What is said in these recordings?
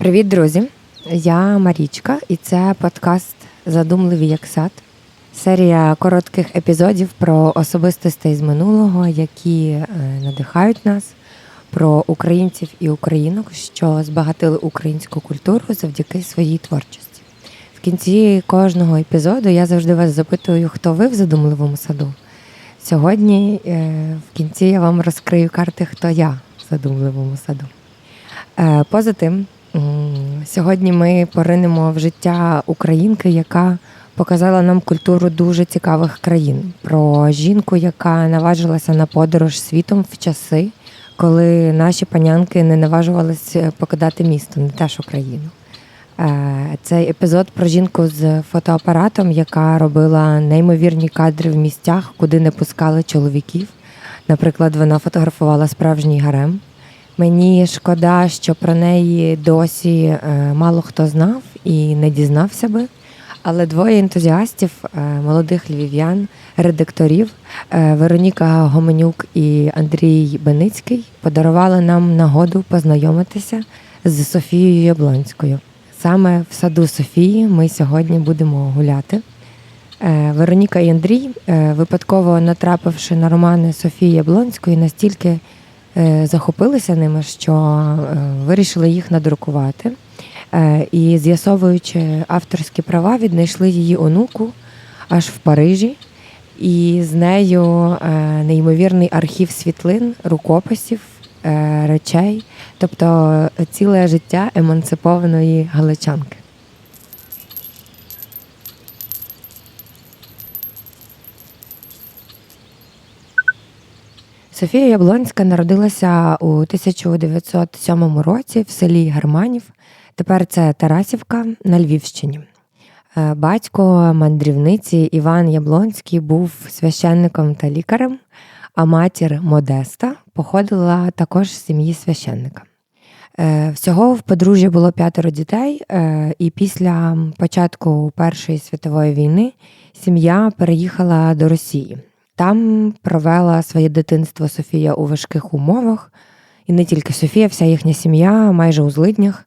Привіт, друзі! Я Марічка, і це подкаст Задумливі як сад. Серія коротких епізодів про особистостей з минулого, які е, надихають нас, про українців і українок, що збагатили українську культуру завдяки своїй творчості. В кінці кожного епізоду я завжди вас запитую, хто ви в задумливому саду. Сьогодні е, в кінці я вам розкрию карти, хто я в задумливому саду. Е, поза тим, сьогодні ми поринемо в життя українки, яка показала нам культуру дуже цікавих країн. Про жінку, яка наважилася на подорож світом в часи, коли наші панянки не наважувалися покидати місто, не теж Україну. Е, цей епізод про жінку з фотоапаратом, яка робила неймовірні кадри в місцях, куди не пускали чоловіків. Наприклад, вона фотографувала справжній гарем. Мені шкода, що про неї досі е, мало хто знав і не дізнався би. Але двоє ентузіастів, е, молодих львів'ян, редакторів Вероніка Гоменюк і Андрій Беницький подарували нам нагоду познайомитися з Софією Яблонською. Саме в саду Софії ми сьогодні будемо гуляти. Е, Вероніка і Андрій, е, випадково натрапивши на романи Софії Яблонської, настільки е, захопилися ними, що вирішили їх надрукувати. І, з'ясовуючи авторські права, віднайшли її онуку аж в Парижі, і з нею неймовірний архів світлин, рукописів, речей, тобто ціле життя емансипованої галичанки. Софія Яблонська народилася у 1907 році в селі Германів. Тепер це Тарасівка на Львівщині. Е, батько мандрівниці Іван Яблонський був священником та лікарем, а матір Модеста походила також з сім'ї священника. Е, всього в подружжя було п'ятеро дітей, е, і після початку Першої світової війни сім'я переїхала до Росії. Там провела своє дитинство Софія у важких умовах, і не тільки Софія, вся їхня сім'я майже у злиднях.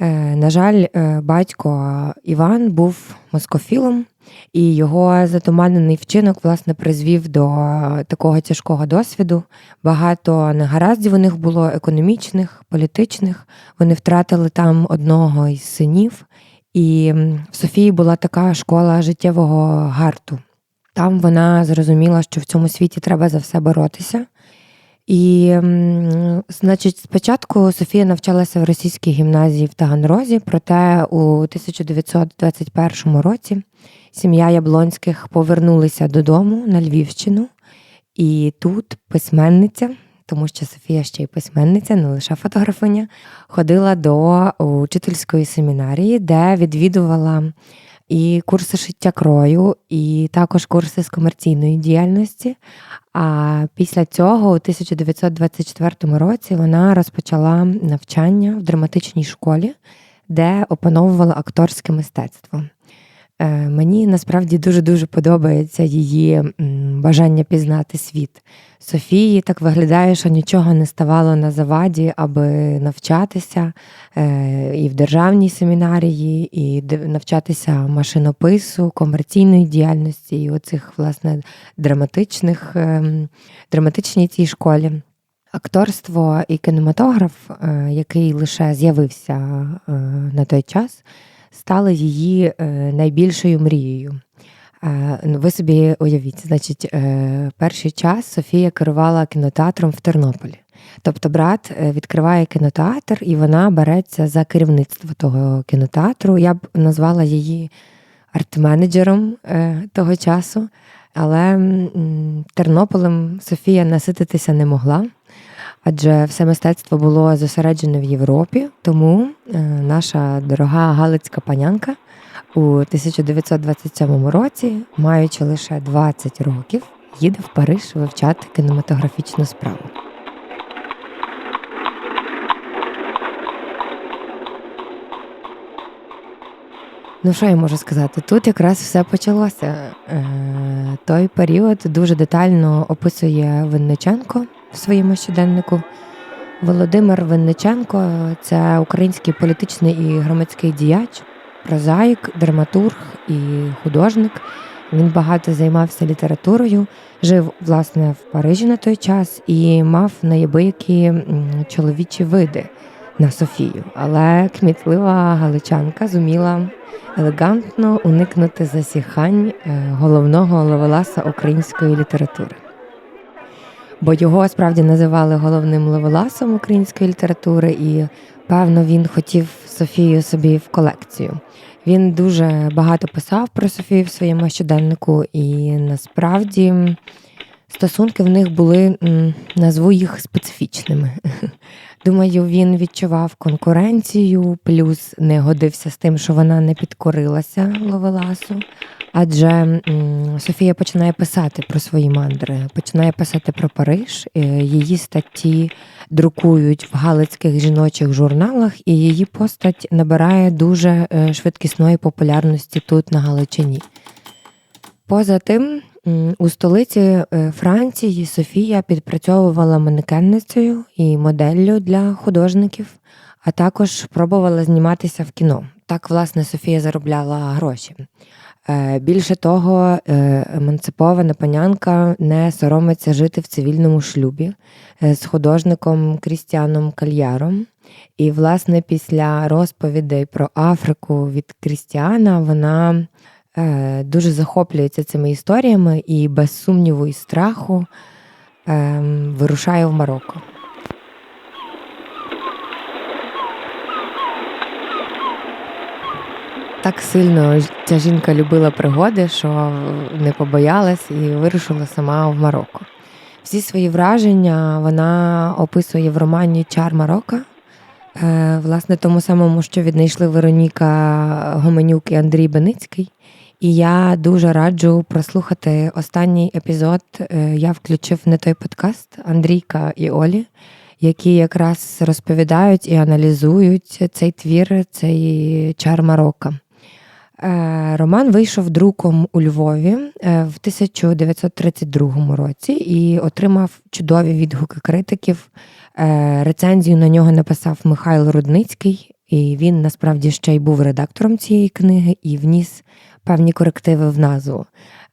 Е, на жаль, батько Іван був москофілом, і його затуманений вчинок власне призвів до такого тяжкого досвіду. Багато негараздів у них було економічних, політичних. Вони втратили там одного із синів. І в Софії була така школа життєвого гарту. Там вона зрозуміла, що в цьому світі треба за все боротися. І, значить, спочатку Софія навчалася в російській гімназії в Таганрозі, проте у 1921 році сім'я Яблонських повернулися додому на Львівщину, і тут письменниця, тому що Софія ще й письменниця, не лише фотографиня, ходила до учительської семінарії, де відвідувала і курси шиття крою, і також курси з комерційної діяльності. А після цього, у 1924 році, вона розпочала навчання в драматичній школі, де опановувала акторське мистецтво. Е, мені насправді дуже-дуже подобається її бажання пізнати світ. Софії так виглядає, що нічого не ставало на заваді, аби навчатися е, і в державній семінарії, і навчатися машинопису, комерційної діяльності, і оцих, власне, драматичних, ем, драматичній цій школі. Акторство і кінематограф, е, який лише з'явився на той час стали її е, найбільшою мрією. Е, ну, ви собі уявіть, значить, е, перший час Софія керувала кінотеатром в Тернополі. Тобто брат відкриває кінотеатр, і вона береться за керівництво того кінотеатру. Я б назвала її арт-менеджером того часу, але Тернополем Софія насититися не могла адже все мистецтво було зосереджене в Європі. Тому е, наша дорога Галицька панянка у 1927 році, маючи лише 20 років, їде в Париж вивчати кінематографічну справу. Ну, що я можу сказати? Тут якраз все почалося. Е, той період дуже детально описує Винниченко в своєму щоденнику. Володимир Винниченко це український політичний і громадський діяч, прозаїк, драматург і художник. Він багато займався літературою, жив власне в Парижі на той час і мав неябиякі чоловічі види на Софію. Але кмітлива галичанка зуміла елегантно уникнути засіхань е, головного ловеласа української літератури. Бо його справді називали головним ловеласом української літератури, і певно він хотів Софію собі в колекцію. Він дуже багато писав про Софію в своєму щоденнику, і насправді стосунки в них були, назву їх специфічними. Думаю, він відчував конкуренцію, плюс не годився з тим, що вона не підкорилася Ловеласу. Адже Софія починає писати про свої мандри, починає писати про Париж. Е, її статті друкують в галицьких жіночих журналах, і її постать набирає дуже е, швидкісної популярності тут на Галичині. Поза тим, у столиці е, Франції Софія підпрацьовувала манекенницею і моделлю для художників, а також пробувала зніматися в кіно. Так, власне, Софія заробляла гроші. Е, більше того, е, емансипована панянка не соромиться жити в цивільному шлюбі з художником Крістіаном Кальяром. І, власне, після розповідей про Африку від Крістіана вона Е, дуже захоплюється цими історіями і без сумніву і страху ем, вирушає в Марокко. Так сильно ця жінка любила пригоди, що не побоялась і вирушила сама в Марокко. Всі свої враження вона описує в романі Чар Марокко, е, власне, тому самому, що віднайшли Вероніка Гоменюк і Андрій Беницький. І я дуже раджу прослухати останній епізод. Е, я включив не той подкаст Андрійка і Олі, які якраз розповідають і аналізують цей твір, цей чар Марокко. Е, роман вийшов друком у Львові е, в 1932 році і отримав чудові відгуки критиків. Рецензію на нього написав Михайло Рудницький, і він насправді ще й був редактором цієї книги і вніс певні корективи в назву.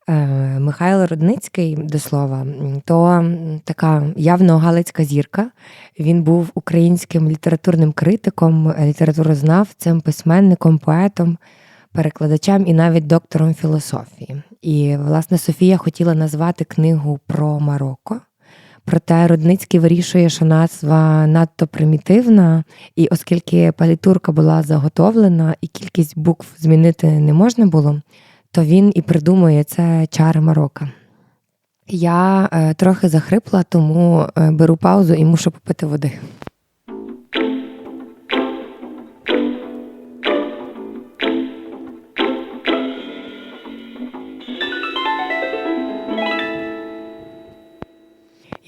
Е, Михайло Рудницький, до слова, то така явно галицька зірка. Він був українським літературним критиком, літературознавцем, письменником, поетом, перекладачем і навіть доктором філософії. І, власне, Софія хотіла назвати книгу про Марокко. Проте Рудницький вирішує, що назва надто примітивна, і оскільки палітурка була заготовлена і кількість букв змінити не можна було, то він і придумує це чари Марока. Я е, трохи захрипла, тому е, беру паузу і мушу попити води.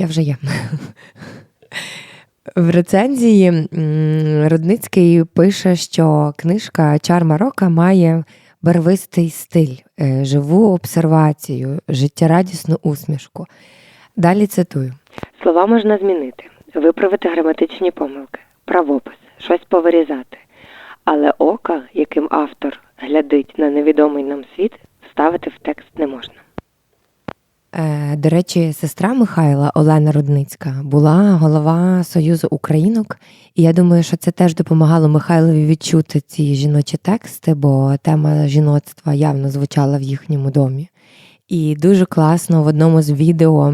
Я вже є. В рецензії Рудницький пише, що книжка Чар Марока має барвистий стиль, е, живу обсервацію, життєрадісну усмішку. Далі цитую: слова можна змінити, виправити граматичні помилки, правопис, щось повирізати. Але ока, яким автор глядить на невідомий нам світ, вставити в текст не можна. Е, до речі, сестра Михайла Олена Рудницька була голова Союзу Українок, і я думаю, що це теж допомагало Михайлові відчути ці жіночі тексти, бо тема жіноцтва явно звучала в їхньому домі. І дуже класно в одному з відео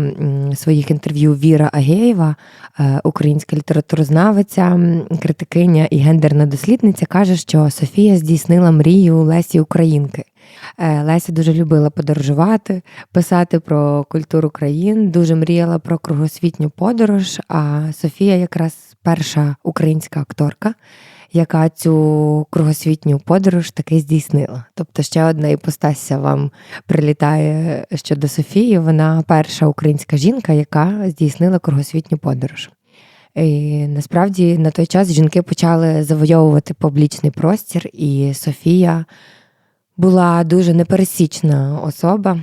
своїх інтерв'ю Віра Агеєва, е, українська літературознавиця, критикиня і гендерна дослідниця, каже, що Софія здійснила мрію Лесі Українки. Е, Леся дуже любила подорожувати, писати про культуру країн, дуже мріяла про кругосвітню подорож. А Софія, якраз перша українська акторка, яка цю кругосвітню подорож таки здійснила. Тобто ще одна іпостася вам прилітає щодо Софії. Вона перша українська жінка, яка здійснила кругосвітню подорож. І Насправді на той час жінки почали завойовувати публічний простір, і Софія була дуже непересічна особа.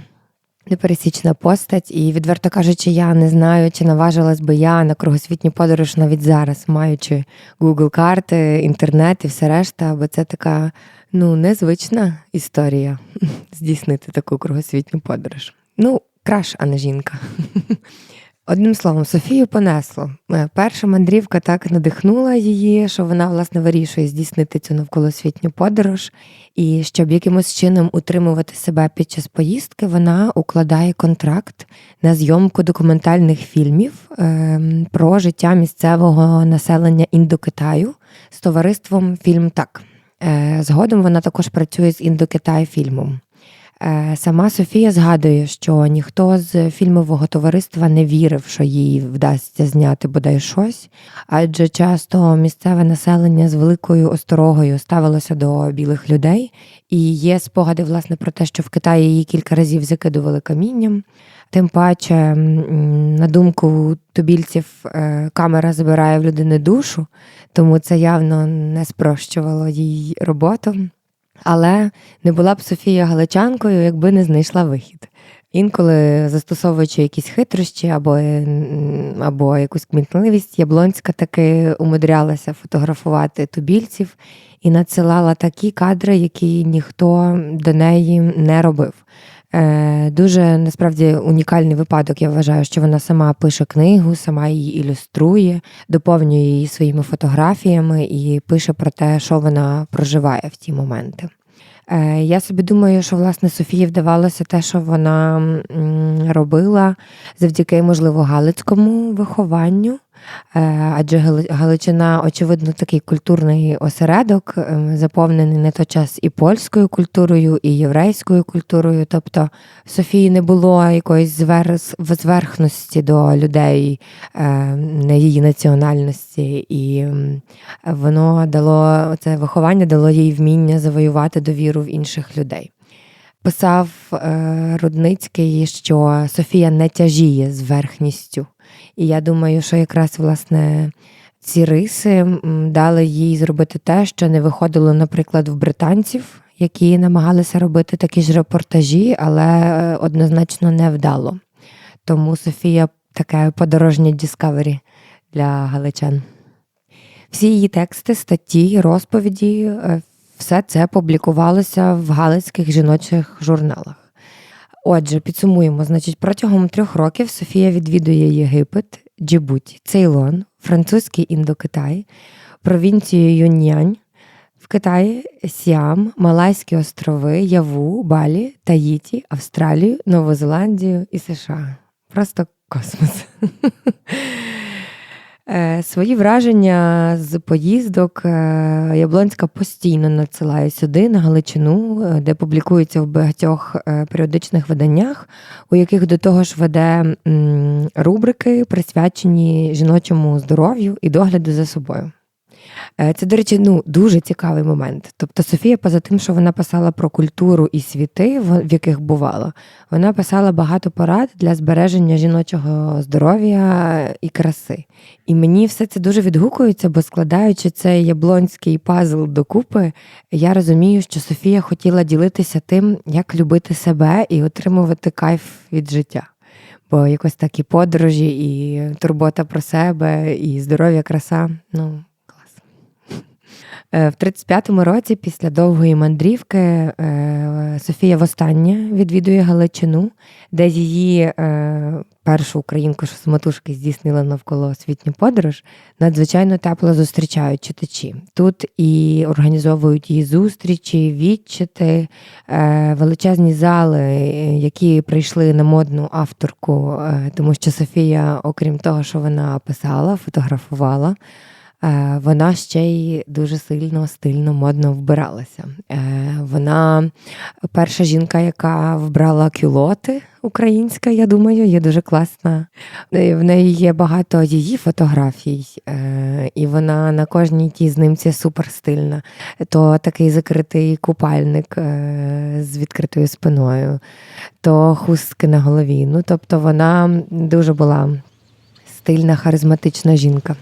непересічна постать, і, відверто кажучи, я не знаю, чи наважилась би я на кругосвітню подорож навіть зараз, маючи Google карти, інтернет і все решта, бо це така ну, незвична історія здійснити таку кругосвітню подорож. Ну, краш, а не жінка. Одним словом, Софію понесло. Перша мандрівка так надихнула її, що вона, власне, вирішує здійснити цю навколосвітню подорож. І щоб якимось чином утримувати себе під час поїздки, вона укладає контракт на зйомку документальних фільмів е, про життя місцевого населення Індокитаю з товариством Фільм Так. Е, згодом вона також працює з Індокитай фільмом. Е, сама Софія згадує, що ніхто з фільмового товариства не вірив, що їй вдасться зняти бодай щось, адже часто місцеве населення з великою осторогою ставилося до білих людей, і є спогади власне про те, що в Китаї її кілька разів закидували камінням. Тим паче, на думку тубільців, е, камера забирає в людини душу, тому це явно не спрощувало їй роботу. Але не була б Софія Галичанкою, якби не знайшла вихід. Інколи, застосовуючи якісь хитрощі або або якусь кмітливість, Яблонська таки умудрялася фотографувати тубільців і надсилала такі кадри, які ніхто до неї не робив. Е, Дуже насправді унікальний випадок. Я вважаю, що вона сама пише книгу, сама її ілюструє, доповнює її своїми фотографіями і пише про те, що вона проживає в ті моменти. Е, Я собі думаю, що власне Софії вдавалося те, що вона робила завдяки, можливо, галицькому вихованню. Е, адже Галичина, очевидно, такий культурний осередок, ем, заповнений не то час і польською культурою, і єврейською культурою. Тобто Софії не було якоїсь зверхності до людей ем, не її національності, і воно дало це виховання дало їй вміння завоювати довіру в інших людей. Писав е, Рудницький, що Софія не тяжіє з верхністю. І я думаю, що якраз власне ці риси дали їй зробити те, що не виходило, наприклад, в британців, які намагалися робити такі ж репортажі, але е, однозначно не вдало. Тому Софія таке подорожнє Діскавері для галичан. Всі її тексти, статті, розповіді, е, все це публікувалося в галицьких жіночих журналах. Отже, підсумуємо, значить, протягом трьох років Софія відвідує Єгипет, Джибуті, Цейлон, французький індокитай, провінцію Юньянь, в Китаї, Сіам, Малайські острови, Яву, Балі, Таїті, Австралію, Нову Зеландію і США. Просто космос. Е, свої враження з поїздок е, Яблонська постійно надсилає сюди, на Галичину, е, де публікується в багатьох періодичних виданнях, у яких до того ж веде рубрики, присвячені жіночому здоров'ю і догляду за собою. Е, це, до речі, ну дуже цікавий момент. Тобто Софія, поза тим, що вона писала про культуру і світи, в яких бувала, вона писала багато порад для збереження жіночого здоров'я і краси. І мені все це дуже відгукується, бо складаючи цей яблонський пазл докупи, я розумію, що Софія хотіла ділитися тим, як любити себе і отримувати кайф від життя. Бо якось такі подорожі, і турбота про себе, і здоров'я, краса. ну, в 35-му році, після довгої мандрівки, е, Софія востаннє відвідує Галичину, де її е, першу українку, що самотужки здійснила навколо освітню подорож, надзвичайно тепло зустрічають читачі. Тут і організовують її зустрічі, відчити, величезні зали, які прийшли на модну авторку, тому що Софія, окрім того, що вона писала, фотографувала. Е, вона ще й дуже сильно, стильно, модно вбиралася. Е, вона перша жінка, яка вбрала кюлоти українська, я думаю, є дуже класна. В неї є багато її фотографій, е, і вона на кожній тій знимці супер стильна. То такий закритий купальник з відкритою спиною, то хустки на голові. Ну, Тобто вона дуже була стильна, харизматична жінка.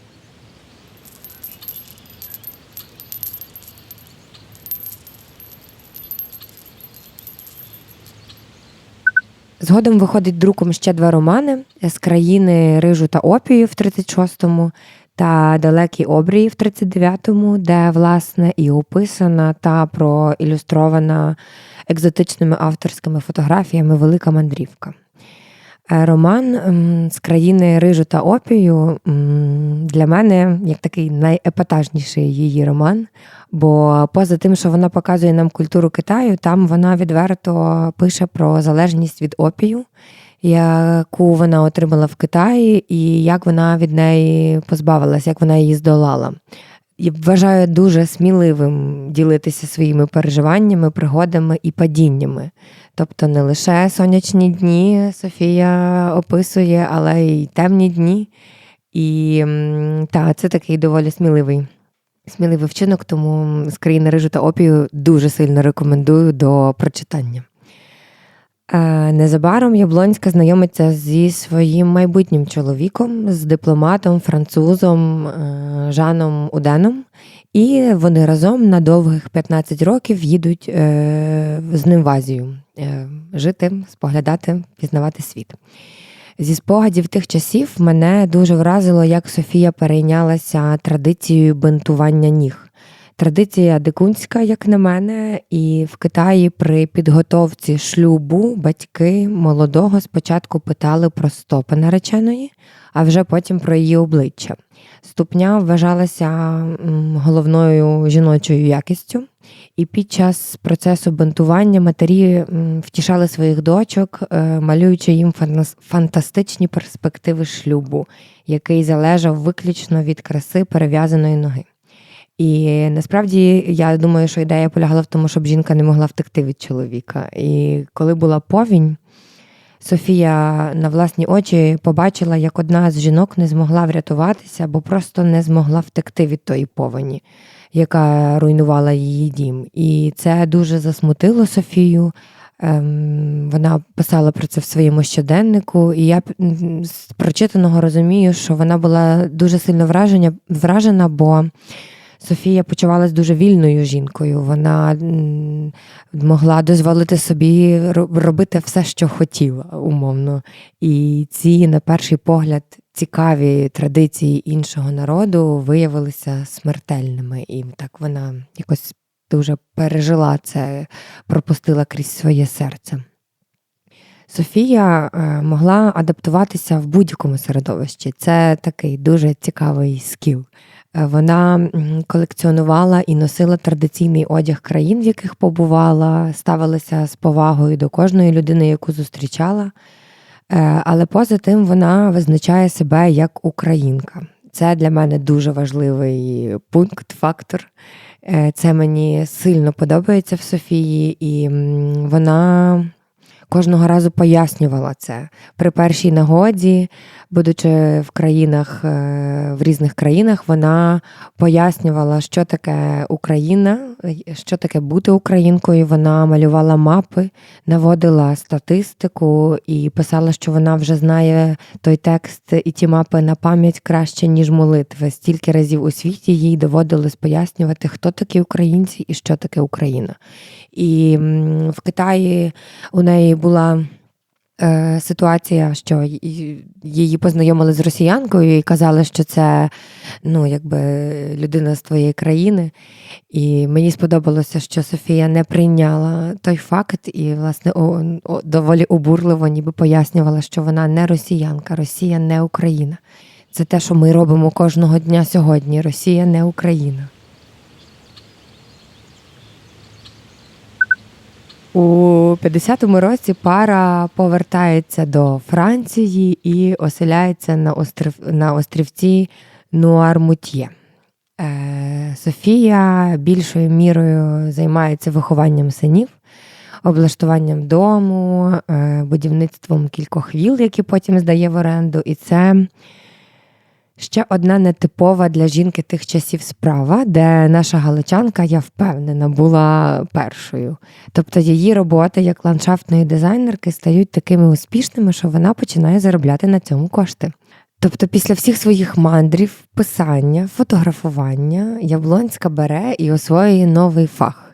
Згодом виходить друком ще два романи з країни Рижу та Опію в 36-му та Далекі обрії в 39-му, де власне і описана та проілюстрована екзотичними авторськими фотографіями Велика мандрівка. Е, Роман з країни Рижу та Опію для мене як такий найепатажніший її роман. Бо поза тим, що вона показує нам культуру Китаю, там вона відверто пише про залежність від опію, яку вона отримала в Китаї, і як вона від неї позбавилась, як вона її здолала. І вважаю дуже сміливим ділитися своїми переживаннями, пригодами і падіннями. Тобто не лише сонячні дні Софія описує, але й темні дні. І та, це такий доволі сміливий. Сміливий вчинок, тому з країни рижу та опію дуже сильно рекомендую до прочитання. Е, Незабаром Яблонська знайомиться зі своїм майбутнім чоловіком, з дипломатом, французом е, Жаном Уденом, і вони разом на довгих 15 років їдуть е, з ним в Азію жити, споглядати, пізнавати світ. Зі спогадів тих часів мене дуже вразило, як Софія перейнялася традицією бинтування ніг. Традиція дикунська, як на мене, і в Китаї при підготовці шлюбу батьки молодого спочатку питали про стопи нареченої, а вже потім про її обличчя. Ступня вважалася головною жіночою якістю, і під час процесу бинтування матері втішали своїх дочок, е, малюючи їм фантастичні перспективи шлюбу, який залежав виключно від краси перев'язаної ноги. І насправді я думаю, що ідея полягала в тому, щоб жінка не могла втекти від чоловіка. І коли була повінь, Софія на власні очі побачила, як одна з жінок не змогла врятуватися, бо просто не змогла втекти від тої повені, яка руйнувала її дім. І це дуже засмутило Софію. Ем, Вона писала про це в своєму щоденнику, і я з прочитаного розумію, що вона була дуже сильно враження, вражена, бо Софія почувалась дуже вільною жінкою. Вона могла дозволити собі робити все, що хотіла, умовно. І ці, на перший погляд, цікаві традиції іншого народу виявилися смертельними. І так вона якось дуже пережила це, пропустила крізь своє серце. Софія е, могла адаптуватися в будь-якому середовищі. Це такий дуже цікавий скіл. Е, Вона колекціонувала і носила традиційний одяг країн, в яких побувала, ставилася з повагою до кожної людини, яку зустрічала. Е, Але поза тим вона визначає себе як українка. Це для мене дуже важливий пункт, фактор. Е, Це мені сильно подобається в Софії, і вона кожного разу пояснювала це при першій нагоді, будучи в країнах, е, в різних країнах, вона пояснювала, що таке Україна, е, що таке бути українкою. Вона малювала мапи, наводила статистику і писала, що вона вже знає той текст і ті мапи на пам'ять краще, ніж молитви. Стільки разів у світі їй доводилось пояснювати, хто такі українці і що таке Україна. І в Китаї у неї була е, ситуація, що її познайомили з росіянкою і казали, що це ну, якби людина з твоєї країни. І мені сподобалося, що Софія не прийняла той факт і, власне, о, о, доволі обурливо ніби пояснювала, що вона не росіянка, Росія не Україна. Це те, що ми робимо кожного дня сьогодні. Росія не Україна. У 50-му році пара повертається до Франції і оселяється на, острів, на острівці Нуармутє. Е, Софія більшою мірою займається вихованням синів, облаштуванням дому, е, будівництвом кількох віл, які потім здає в оренду. І це ще одна нетипова для жінки тих часів справа, де наша галичанка, я впевнена, була першою. Тобто її роботи як ландшафтної дизайнерки стають такими успішними, що вона починає заробляти на цьому кошти. Тобто, після всіх своїх мандрів, писання, фотографування, Яблонська бере і освоює новий фах.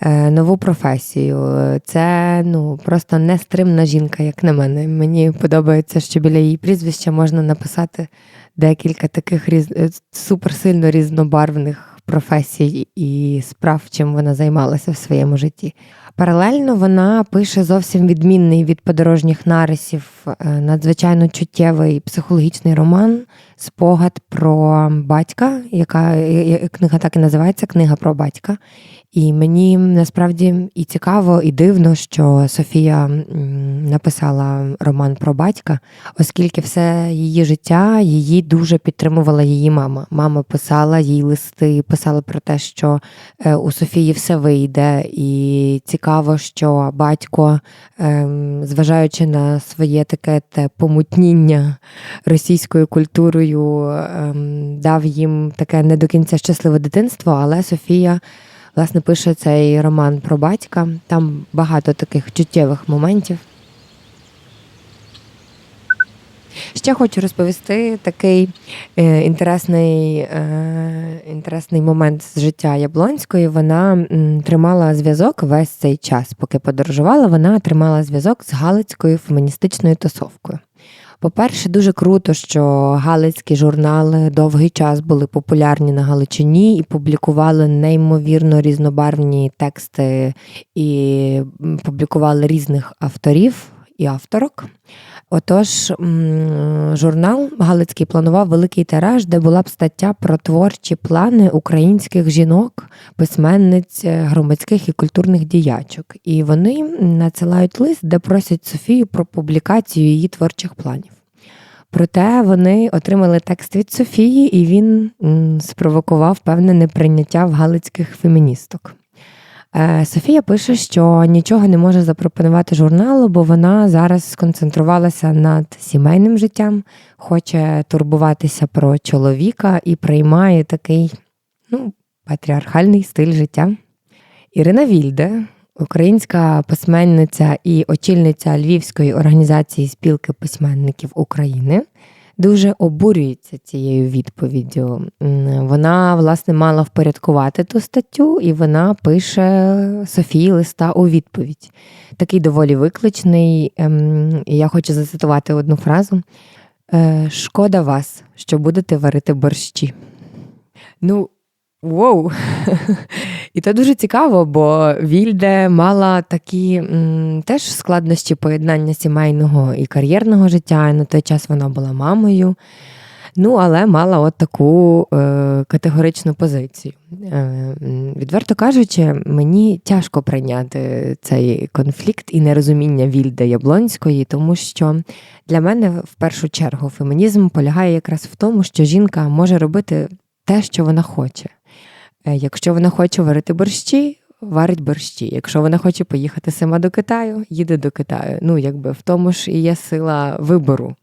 Е, нову професію. Це ну, просто нестримна жінка, як на мене. Мені подобається, що біля її прізвища можна написати декілька таких різ... е, суперсильно різнобарвних професій і справ, чим вона займалася в своєму житті. Паралельно вона пише зовсім відмінний від подорожніх нарисів, е, надзвичайно чуттєвий психологічний роман Спогад про батька, яка книга так і називається Книга про батька. І мені насправді і цікаво, і дивно, що Софія написала роман про батька, оскільки все її життя її дуже підтримувала її мама. Мама писала їй листи, писала про те, що е, у Софії все вийде, і цікаво, що батько, ем, зважаючи на своє таке те помутніння російською культурою, ем, дав їм таке не до кінця щасливе дитинство, але Софія. Власне, пише цей роман про батька. Там багато таких чуттєвих моментів. Ще хочу розповісти такий е, інтересний, е, інтересний момент з життя Яблонської. Вона м, тримала зв'язок весь цей час, поки подорожувала, вона тримала зв'язок з Галицькою феміністичною тусовкою. По-перше, дуже круто, що галицькі журнали довгий час були популярні на Галичині і публікували неймовірно різнобарвні тексти і публікували різних авторів і авторок. Отож, журнал Галицький планував великий тираж, де була б стаття про творчі плани українських жінок, письменниць, е, громадських і культурних діячок. І вони надсилають лист, де просять Софію про публікацію її творчих планів. Проте вони отримали текст від Софії, і він спровокував певне неприйняття в галицьких феміністок. Е, Софія пише, що нічого не може запропонувати журналу, бо вона зараз сконцентрувалася над сімейним життям, хоче турбуватися про чоловіка і приймає такий ну, патріархальний стиль життя. Ірина Вільде, українська письменниця і очільниця Львівської організації спілки письменників України, дуже обурюється цією відповіддю. Вона, власне, мала впорядкувати ту статтю, і вона пише Софії листа у відповідь. Такий доволі викличний. ем, я хочу зацитувати одну фразу: Е, Шкода вас, що будете варити борщі. Ну, Воу! І це дуже цікаво, бо Вільде мала такі м, теж складнощі поєднання сімейного і кар'єрного життя. І на той час вона була мамою. Ну, але мала от таку е, категоричну позицію. Е, відверто кажучи, мені тяжко прийняти цей конфлікт і нерозуміння Вільде Яблонської, тому що для мене в першу чергу фемінізм полягає якраз в тому, що жінка може робити те, що вона хоче. Е, Якщо вона хоче варити борщі, варить борщі. Якщо вона хоче поїхати сама до Китаю, їде до Китаю. Ну, якби в тому ж і є сила вибору.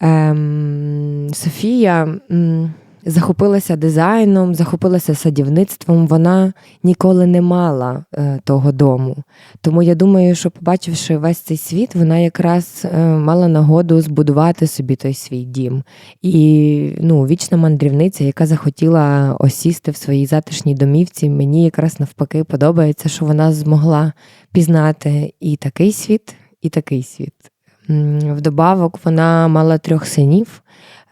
Ем, Софія м, захопилася дизайном, захопилася садівництвом. Вона ніколи не мала е, того дому. Тому я думаю, що побачивши весь цей світ, вона якраз е, мала нагоду збудувати собі той свій дім. І ну, вічна мандрівниця, яка захотіла осісти в своїй затишній домівці, мені якраз навпаки подобається, що вона змогла пізнати і такий світ, і такий світ. Вдобавок вона мала трьох синів.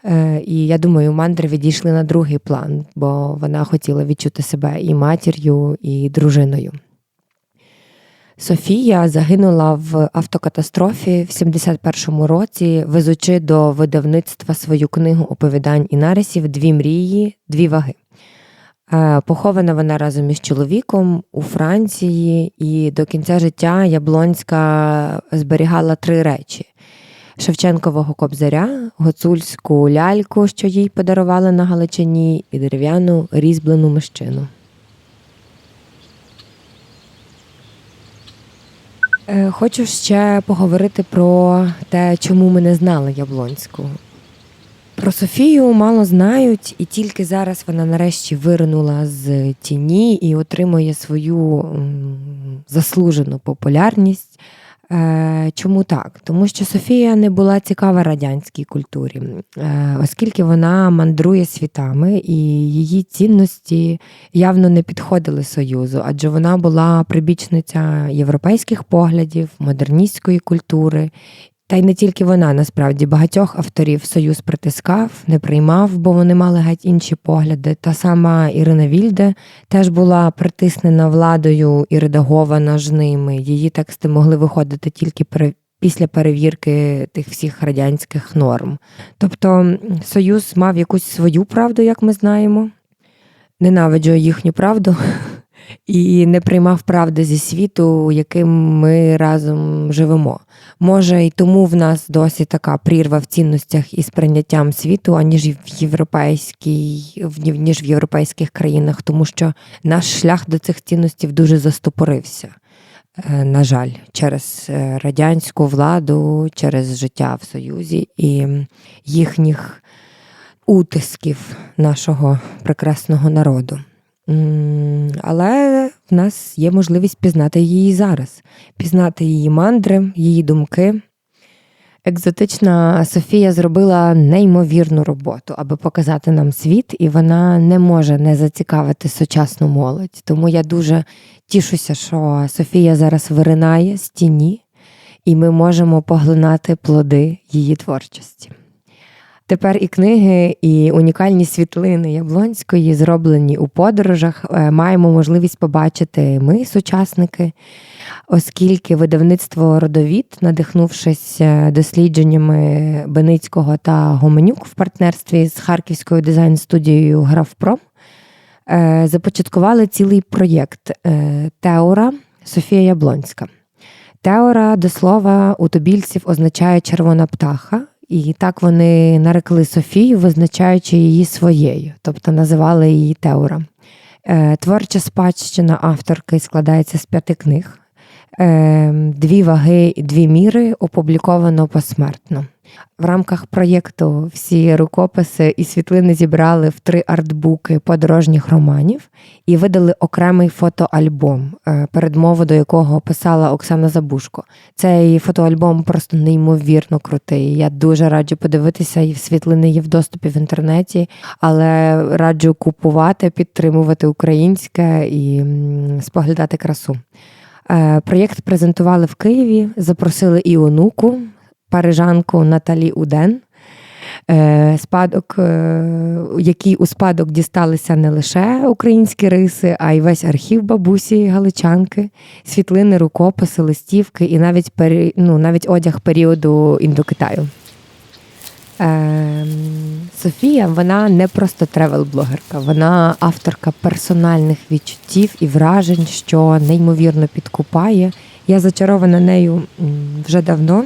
Е, І я думаю, мандри відійшли на другий план, бо вона хотіла відчути себе і матір'ю, і дружиною. Софія загинула в автокатастрофі в 71-му році, везучи до видавництва свою книгу оповідань і нарисів Дві мрії, дві ваги. Е, Похована вона разом із чоловіком у Франції, і до кінця життя Яблонська зберігала три речі: Шевченкового кобзаря, гуцульську ляльку, що їй подарували на Галичині, і дерев'яну різьблену мищину. Е, Хочу ще поговорити про те, чому ми не знали Яблонську. Про Софію мало знають, і тільки зараз вона нарешті виринула з тіні і отримує свою заслужену популярність. Е, Чому так? Тому що Софія не була цікава радянській культурі, е, оскільки вона мандрує світами, і її цінності явно не підходили Союзу, адже вона була прибічниця європейських поглядів, модерністської культури. Та й не тільки вона, насправді, багатьох авторів Союз притискав, не приймав, бо вони мали геть інші погляди. Та сама Ірина Вільде теж була притиснена владою і редагована ж ними. Її тексти могли виходити тільки пере- після перевірки тих всіх радянських норм. Тобто Союз мав якусь свою правду, як ми знаємо. Ненавиджу їхню правду і не приймав правди зі світу, яким ми разом живемо. Може, і тому в нас досі така прірва в цінностях і сприйняттям світу, аніж в європейській, ніж в європейських країнах, тому що наш шлях до цих цінностей дуже застопорився. е, На жаль, через е, радянську владу, через життя в Союзі і їхніх утисків нашого прекрасного народу. Але в нас є можливість пізнати її зараз, пізнати її мандри, її думки. Екзотична Софія зробила неймовірну роботу, аби показати нам світ, і вона не може не зацікавити сучасну молодь. Тому я дуже тішуся, що Софія зараз виринає з тіні, і ми можемо поглинати плоди її творчості. Тепер і книги, і унікальні світлини Яблонської, зроблені у подорожах, е, маємо можливість побачити ми, сучасники, оскільки видавництво Родовід, надихнувшись е, дослідженнями Беницького та Гоменюк в партнерстві з харківською дизайн-студією Графпром, е, започаткували цілий проєкт Теора Софія Яблонська. Теора, до слова, у тобільців означає червона птаха, і так вони нарекли Софію, визначаючи її своєю, тобто називали її Теора. Е, Творча спадщина авторки складається з п'яти книг. Е, Дві ваги дві міри опубліковано посмертно. В рамках проєкту всі рукописи і світлини зібрали в три артбуки подорожніх романів і видали окремий фотоальбом, е, передмову до якого писала Оксана Забушко. Цей фотоальбом просто неймовірно крутий. Я дуже раджу подивитися, і світлини є в доступі в інтернеті, але раджу купувати, підтримувати українське і споглядати красу. Е, Проєкт презентували в Києві, запросили і онуку, парижанку Наталі Уден. Е, Спадок, е, який у спадок дісталися не лише українські риси, а й весь архів бабусі Галичанки, світлини, рукописи, листівки і навіть, ну, навіть одяг періоду індокитаю. Ем, Софія, вона не просто тревел-блогерка, вона авторка персональних відчуттів і вражень, що неймовірно підкупає. Я зачарована нею вже давно.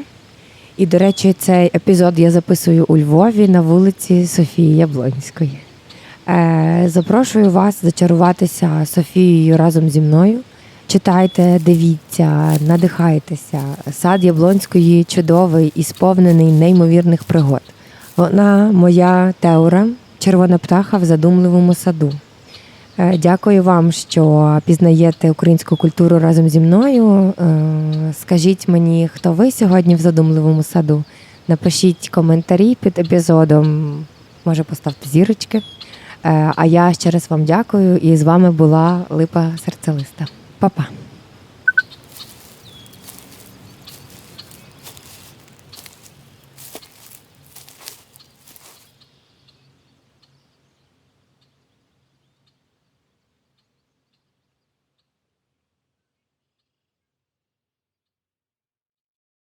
І, до речі, цей епізод я записую у Львові на вулиці Софії Яблонської. Е, запрошую вас зачаруватися Софією разом зі мною. Читайте, дивіться, надихайтеся. Сад Яблонської чудовий і сповнений неймовірних пригод. Вона моя теора, червона птаха в задумливому саду. Е, Дякую вам, що пізнаєте українську культуру разом зі мною. Е, Скажіть мені, хто ви сьогодні в задумливому саду? Напишіть коментарі під епізодом, може поставте зірочки. Е, А я ще раз вам дякую, і з вами була Липа Серцелиста. Па-па!